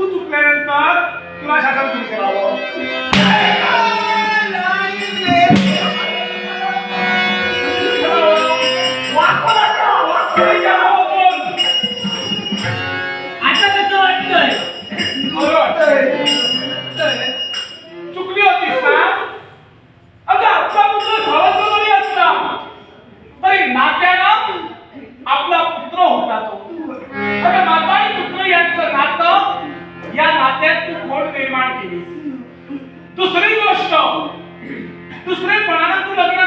तू चुकल्यानंतर तुला शासन सुरू करावं नात्यात तू खोड निर्माण केली दुसरी गोष्ट दुसरे पणानं तू लग्न